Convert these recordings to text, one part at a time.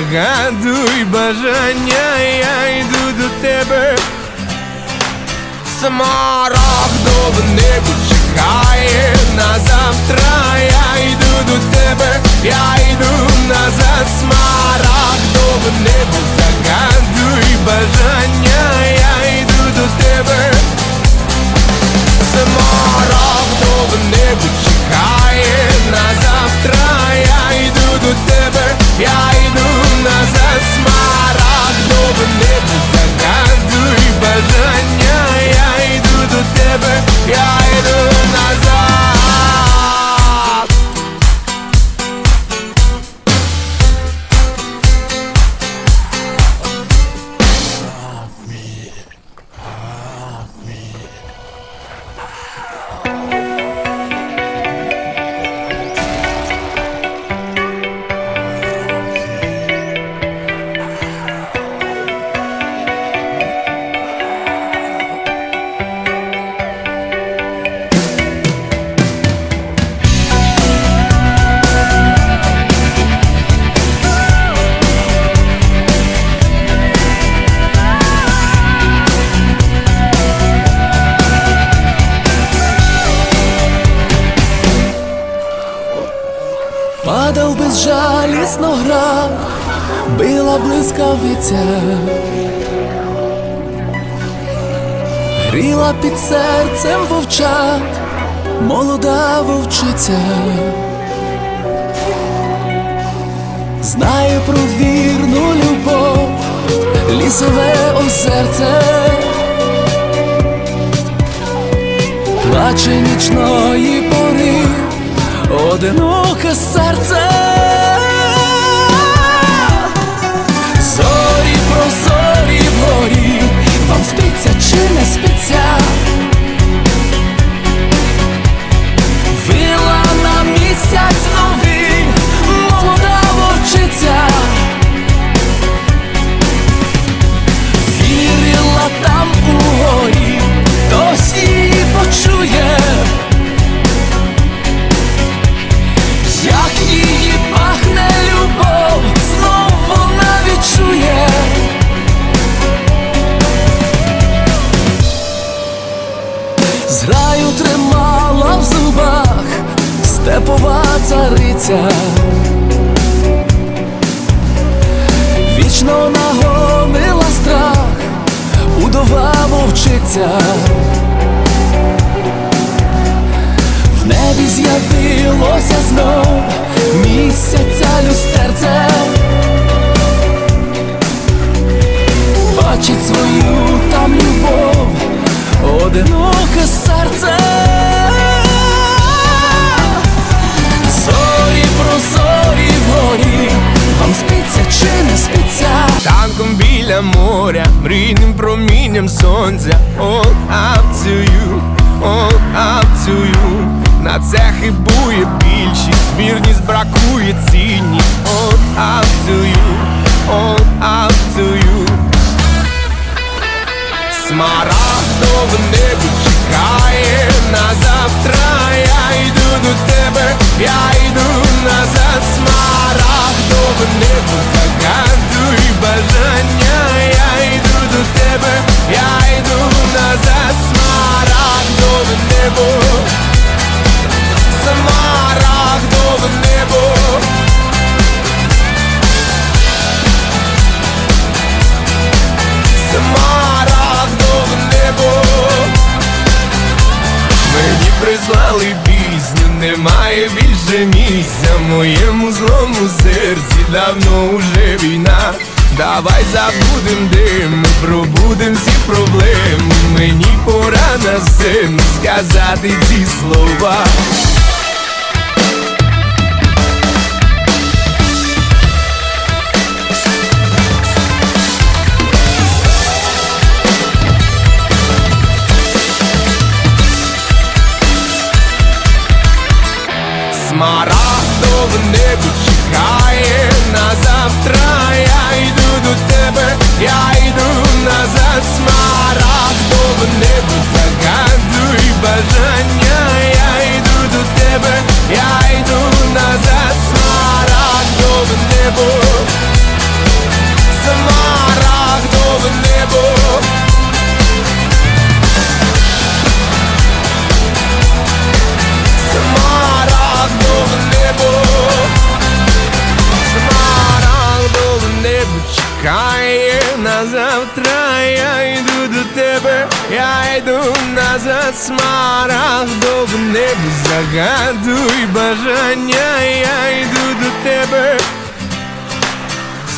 загадуй бажання Я йду до тебе. Смарагдове небо чекає. На завтра Я йду до тебе, я йду назад. Смарагдове небо загадуй бажання Я йду до тебе. Смарагдове небо чекає. На завтра безжалісно град, била блискавиця, гріла під серцем вовчат, молода вовчиця, знає про вірну любов, лісове озерце, плаче нічної пори одиноке серце. Спиться чи не спиться? Степова цариця. Вічно нагонила страх, удова вовчиця. небі з'явилося знов місяця люстерце Бачить свою там любов, одиноке промінням сонця. All up to you, all up to you. На це хибує більшість, вірність бракує цінність All up to you, all up to you. Смарагдове небо чекає. На завтра Я йду до тебе, я йду назад. Смарагдове небо загадуй бажання. Я йду до тебе, я йду назад Смарагдове небо. Смарагдове небо. Смарагдове небо. Мені прислали пісню, немає більше місця В моєму злому серці давно Давай забудем дим, пробудем всі проблеми. Мені пора на син сказати ці слова на завтра Я йду до тебе, я йду назад Смарагдове небо загадуй бажання Я йду до тебе.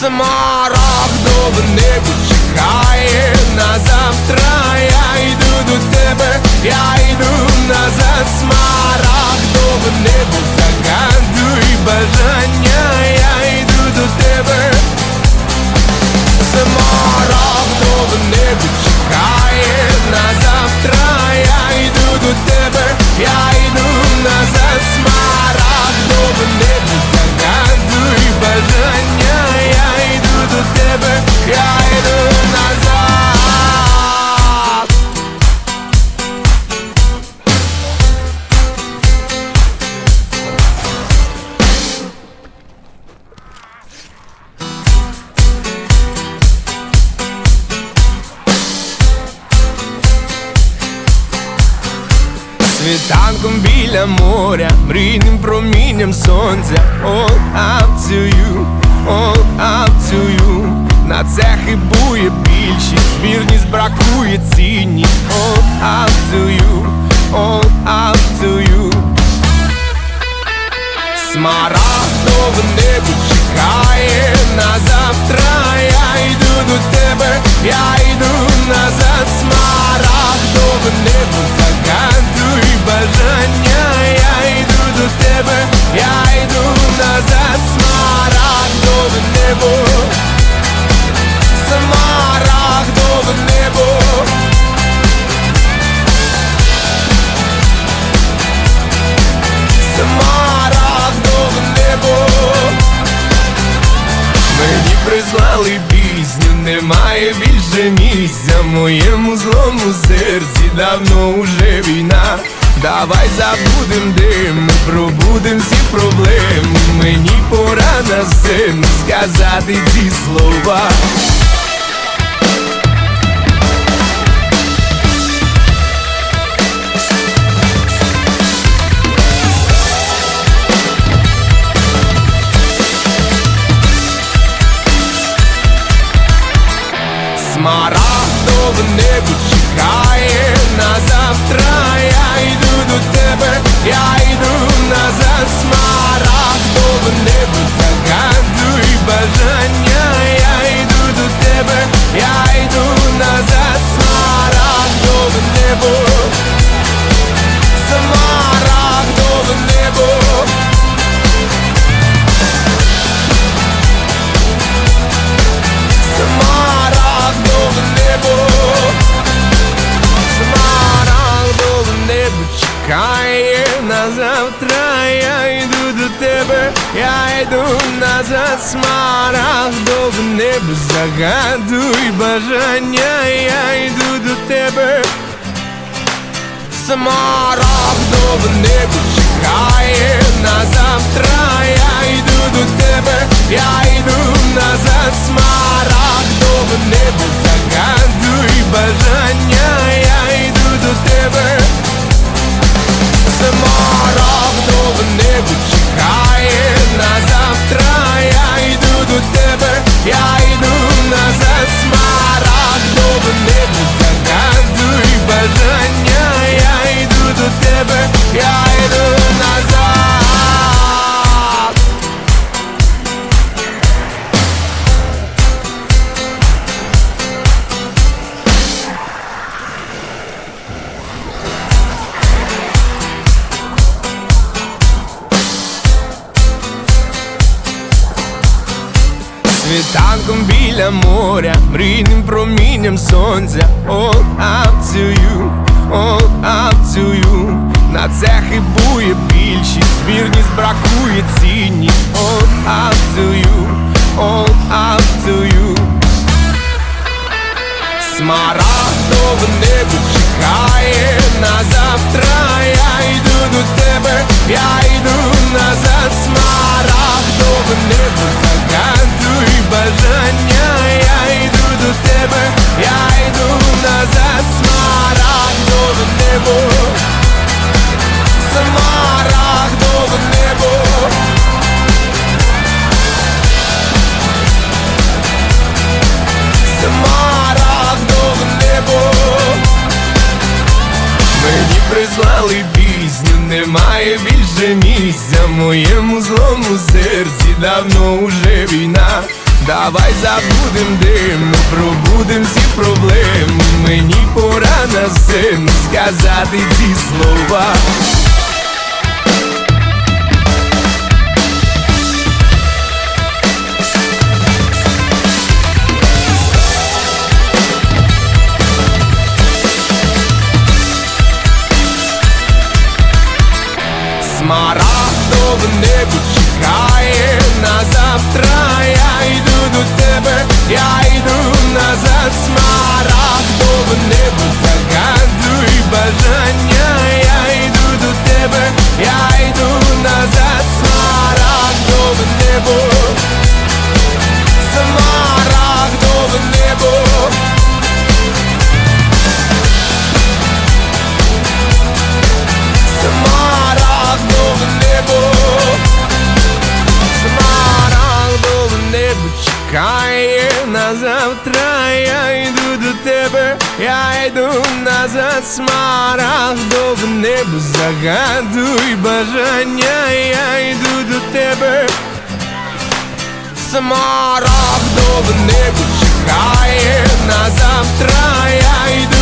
Смарагдове небо чекає на завтра Я йду до тебе, я йду назад Смарагдове небо загадуй бажання Чекає на завтра Я йду до тебе, я йду назад Смарагдове небо загадуй бажання Я йду до тебе, я сонця All up to you, all up to you. На це хибує більшість, вірність бракує цінність All up to you, all up to you. Смарагдове небо чекає на завтра Я йду до тебе, я йду назад. Смарагдове небо загадуй бажання Я йду до тебе, небо. Смарагдове небо. Смарагдове небо. Мені прислали пісню, немає більше місця. Моєму злому серці давно уже війна. Давай забудем дим, на сцену сказати ці слова. Смарагдове небо чекає на завтра Я йду до тебе, я йду чекає на завтра Я йду до тебе, я йду назад Смарагдове небо загадуй бажання Я йду до тебе. Смарагдове небо чекає на завтра Я йду до тебе, я йду назад Смарагдове небо загадуй промінням сонця. All up to you, all up to you. На це хибує більшість, вірність бракує цінність All up to you, all up to you. Смарагдове небо чекає. На завтра Я йду до тебе, я йду назад. Смарагдове небо загадуй бажання Я йду до тебе, я йду назад Смарагдове небо. Смарагдове небо. Смарагдове небо. Мені прислали пісню, немає більше місця В моєму злому серці. Давно Давай забудем дим, пробудем всі проблеми Мені пора на сцену сказати ці слова Смарагдове небо чекає на завтра назад Смарагдове небо загадуй бажання Я йду до тебе. Смарагдове небо чекає на завтра Я йду